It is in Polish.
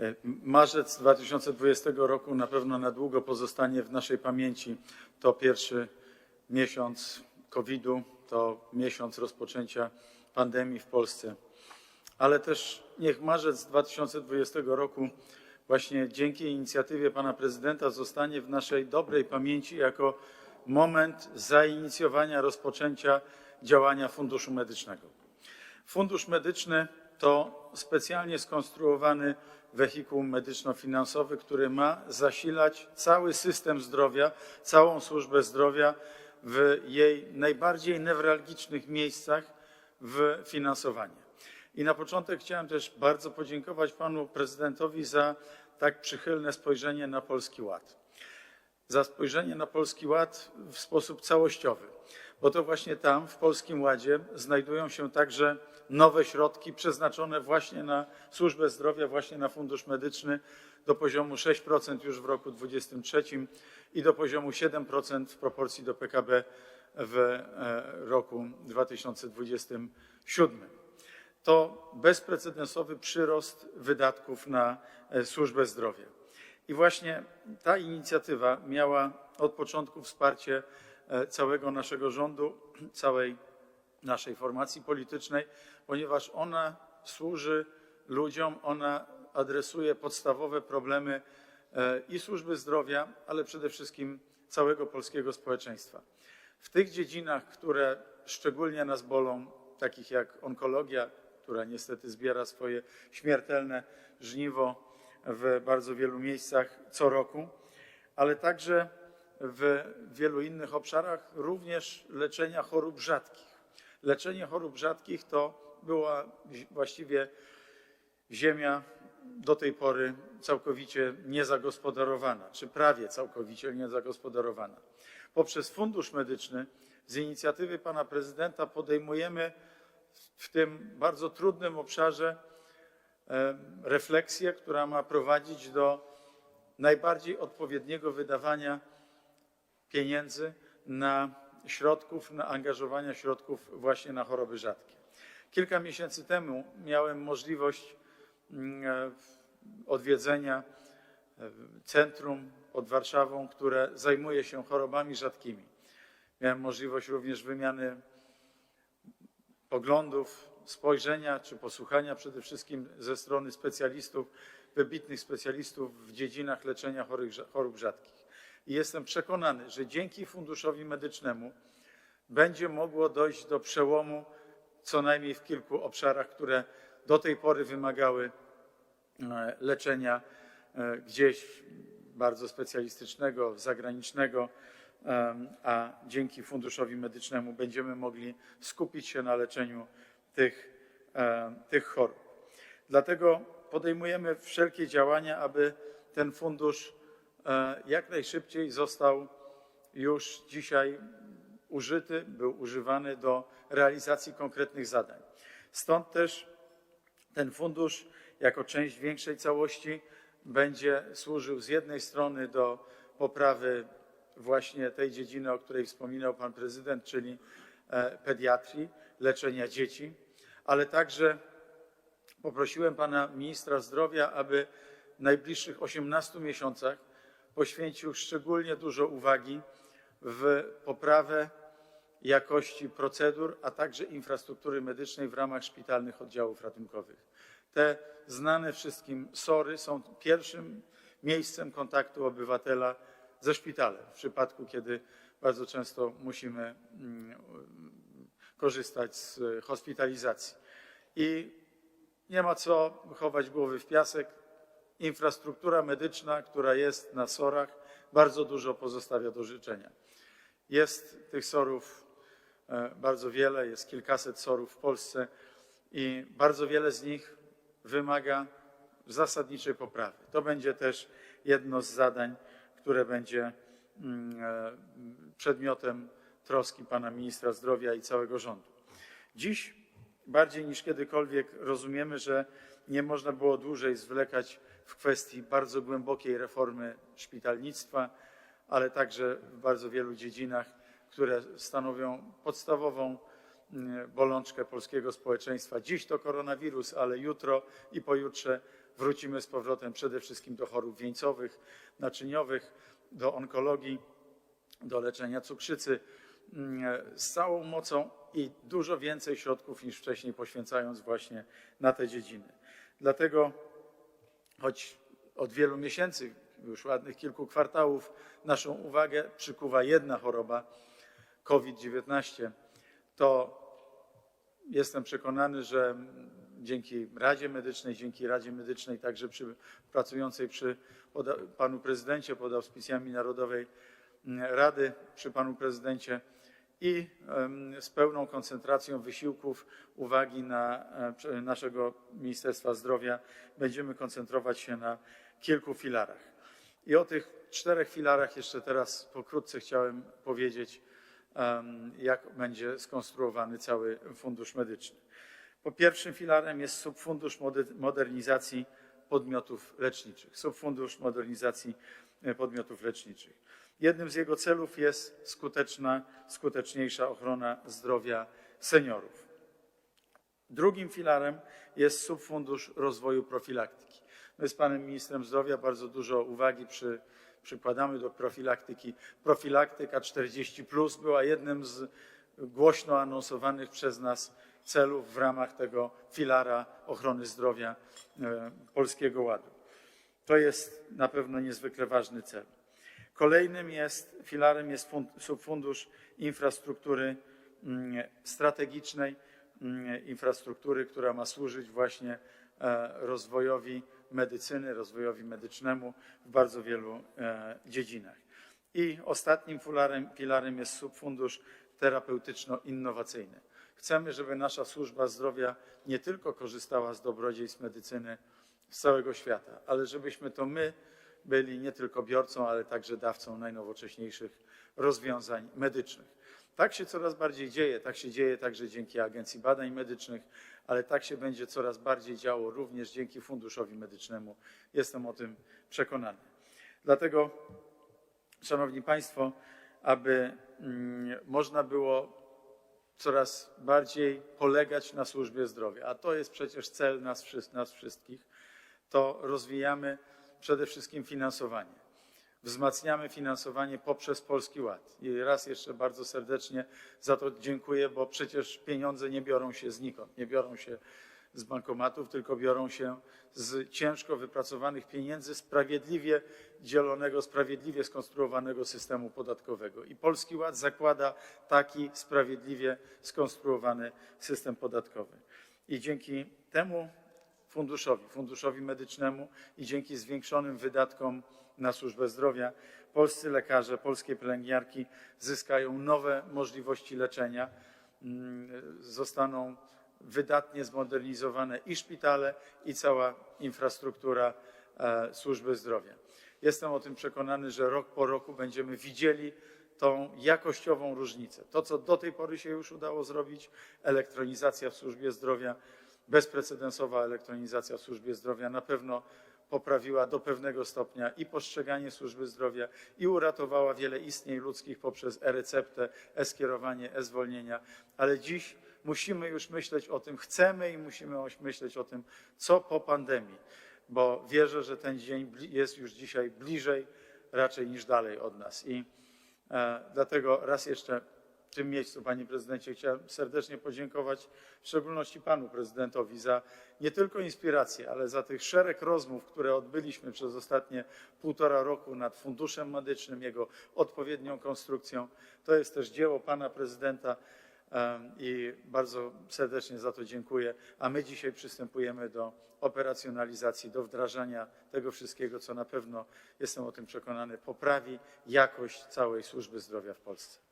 E, Marzec 2020 roku na pewno na długo pozostanie w naszej pamięci. To pierwszy miesiąc COVID-u, to miesiąc rozpoczęcia pandemii w Polsce. Ale też niech marzec 2020 roku właśnie dzięki inicjatywie pana prezydenta zostanie w naszej dobrej pamięci jako moment zainicjowania rozpoczęcia działania Funduszu Medycznego. Fundusz Medyczny to specjalnie skonstruowany wehikuł medyczno-finansowy, który ma zasilać cały system zdrowia, całą służbę zdrowia w jej najbardziej newralgicznych miejscach w finansowanie. I na początek chciałem też bardzo podziękować panu prezydentowi za tak przychylne spojrzenie na Polski Ład. Za spojrzenie na Polski Ład w sposób całościowy, bo to właśnie tam, w Polskim Ładzie, znajdują się także nowe środki przeznaczone właśnie na służbę zdrowia, właśnie na fundusz medyczny. Do poziomu 6% już w roku 2023 i do poziomu 7% w proporcji do PKB w e, roku 2027 to bezprecedensowy przyrost wydatków na e, służbę zdrowia. I właśnie ta inicjatywa miała od początku wsparcie e, całego naszego rządu, całej naszej formacji politycznej, ponieważ ona służy ludziom, ona adresuje podstawowe problemy e, i służby zdrowia, ale przede wszystkim całego polskiego społeczeństwa. W tych dziedzinach, które szczególnie nas bolą, takich jak onkologia, która niestety zbiera swoje śmiertelne żniwo w bardzo wielu miejscach co roku, ale także w wielu innych obszarach, również leczenia chorób rzadkich. Leczenie chorób rzadkich to była właściwie ziemia do tej pory całkowicie niezagospodarowana, czy prawie całkowicie niezagospodarowana. Poprzez Fundusz Medyczny z inicjatywy pana prezydenta podejmujemy w tym bardzo trudnym obszarze refleksję, która ma prowadzić do najbardziej odpowiedniego wydawania pieniędzy na środków, na angażowania środków właśnie na choroby rzadkie. Kilka miesięcy temu miałem możliwość mm, e, odwiedzenia e, centrum pod Warszawą, które zajmuje się chorobami rzadkimi. Miałem możliwość również wymiany poglądów, spojrzenia czy posłuchania przede wszystkim ze strony specjalistów, wybitnych specjalistów w dziedzinach leczenia chorych, chorób rzadkich. I jestem przekonany, że dzięki Funduszowi Medycznemu będzie mogło dojść do przełomu co najmniej w kilku obszarach, które do tej pory wymagały e, leczenia e, gdzieś bardzo specjalistycznego, zagranicznego, a dzięki Funduszowi Medycznemu będziemy mogli skupić się na leczeniu tych, tych chorób. Dlatego podejmujemy wszelkie działania, aby ten fundusz e, jak najszybciej został już dzisiaj użyty, był używany do realizacji konkretnych zadań. Stąd też ten fundusz jako część większej całości będzie służył z jednej strony do poprawy właśnie tej dziedziny, o której wspominał pan prezydent, czyli e, pediatrii, leczenia dzieci, ale także poprosiłem pana ministra zdrowia, aby w najbliższych 18 miesiącach poświęcił szczególnie dużo uwagi w poprawę jakości procedur, a także infrastruktury medycznej w ramach szpitalnych oddziałów ratunkowych. Te znane wszystkim SORy są pierwszym miejscem kontaktu obywatela ze szpitalem, w przypadku kiedy bardzo często musimy mm, korzystać z hospitalizacji. I nie ma co chować głowy w piasek. Infrastruktura medyczna, która jest na SOR-ach, bardzo dużo pozostawia do życzenia. Jest tych SOR-ów e, bardzo wiele, jest kilkaset SOR-ów w Polsce i bardzo wiele z nich wymaga zasadniczej poprawy. To będzie też jedno z zadań, które będzie mm, e, przedmiotem troski pana ministra zdrowia i całego rządu. Dziś bardziej niż kiedykolwiek rozumiemy, że nie można było dłużej zwlekać w kwestii bardzo głębokiej reformy szpitalnictwa, ale także w bardzo wielu dziedzinach, które stanowią podstawową mm, bolączkę polskiego społeczeństwa. Dziś to koronawirus, ale jutro i pojutrze wrócimy z powrotem przede wszystkim do chorób wieńcowych, naczyniowych, do onkologii, do leczenia cukrzycy z całą mocą i dużo więcej środków niż wcześniej poświęcając właśnie na te dziedziny. Dlatego, choć od wielu miesięcy, już ładnych kilku kwartałów, naszą uwagę przykuwa jedna choroba, COVID-19, to jestem przekonany, że dzięki Radzie Medycznej, dzięki Radzie Medycznej, także przy, pracującej przy panu prezydencie pod auspicjami Narodowej mm, Rady, przy panu prezydencie i z pełną koncentracją wysiłków, uwagi na e, naszego Ministerstwa Zdrowia będziemy koncentrować się na kilku filarach. I o tych czterech filarach jeszcze teraz pokrótce chciałem powiedzieć, jak będzie skonstruowany cały fundusz medyczny. Po pierwszym filarem jest subfundusz mode- modernizacji podmiotów leczniczych. Subfundusz modernizacji e, podmiotów leczniczych. Jednym z jego celów jest skuteczna, skuteczniejsza ochrona zdrowia seniorów. Drugim filarem jest subfundusz rozwoju profilaktyki. My z panem ministrem zdrowia bardzo dużo uwagi przy, przykładamy do profilaktyki. Profilaktyka 40 była jednym z głośno anonsowanych przez nas celów w ramach tego filara ochrony zdrowia e, Polskiego Ładu. To jest na pewno niezwykle ważny cel. Kolejnym jest, filarem jest fund, subfundusz infrastruktury mm, strategicznej, mm, infrastruktury, która ma służyć właśnie e, rozwojowi medycyny, rozwojowi medycznemu w bardzo wielu e, dziedzinach. I ostatnim filarem, filarem jest subfundusz terapeutyczno-innowacyjny. Chcemy, żeby nasza służba zdrowia nie tylko korzystała z dobrodziejstw medycyny z całego świata, ale żebyśmy to my byli nie tylko biorcą, ale także dawcą najnowocześniejszych rozwiązań medycznych. Tak się coraz bardziej dzieje, tak się dzieje także dzięki Agencji Badań Medycznych, ale tak się będzie coraz bardziej działo również dzięki Funduszowi Medycznemu. Jestem o tym przekonany. Dlatego, Szanowni Państwo, aby mm, można było coraz bardziej polegać na służbie zdrowia, a to jest przecież cel nas, nas wszystkich, to rozwijamy przede wszystkim finansowanie. Wzmacniamy finansowanie poprzez Polski Ład. I raz jeszcze bardzo serdecznie za to dziękuję, bo przecież pieniądze nie biorą się znikąd, nie biorą się z bankomatów, tylko biorą się z ciężko wypracowanych pieniędzy sprawiedliwie dzielonego, sprawiedliwie skonstruowanego systemu podatkowego. I Polski Ład zakłada taki sprawiedliwie skonstruowany system podatkowy. I dzięki temu funduszowi, funduszowi medycznemu i dzięki zwiększonym wydatkom na służbę zdrowia polscy lekarze, polskie pielęgniarki zyskają nowe możliwości leczenia. Mm, Zostaną wydatnie zmodernizowane i szpitale, i cała infrastruktura e, służby zdrowia. Jestem o tym przekonany, że rok po roku będziemy widzieli tą jakościową różnicę. To, co do tej pory się już udało zrobić, elektronizacja w służbie zdrowia, bezprecedensowa elektronizacja w służbie zdrowia na pewno poprawiła do pewnego stopnia i postrzeganie służby zdrowia i uratowała wiele istnień ludzkich poprzez e-receptę, e-skierowanie, e-zwolnienia, ale dziś musimy już myśleć o tym, chcemy i musimy myśleć o tym, co po pandemii, bo wierzę, że ten dzień jest już dzisiaj bliżej raczej niż dalej od nas. I e, dlatego raz jeszcze w tym miejscu, panie prezydencie, chciałem serdecznie podziękować w szczególności panu prezydentowi za nie tylko inspirację, ale za tych szereg rozmów, które odbyliśmy przez ostatnie półtora roku nad funduszem medycznym, jego odpowiednią konstrukcją. To jest też dzieło pana prezydenta i bardzo serdecznie za to dziękuję. A my dzisiaj przystępujemy do operacjonalizacji, do wdrażania tego wszystkiego, co na pewno, jestem o tym przekonany, poprawi jakość całej służby zdrowia w Polsce.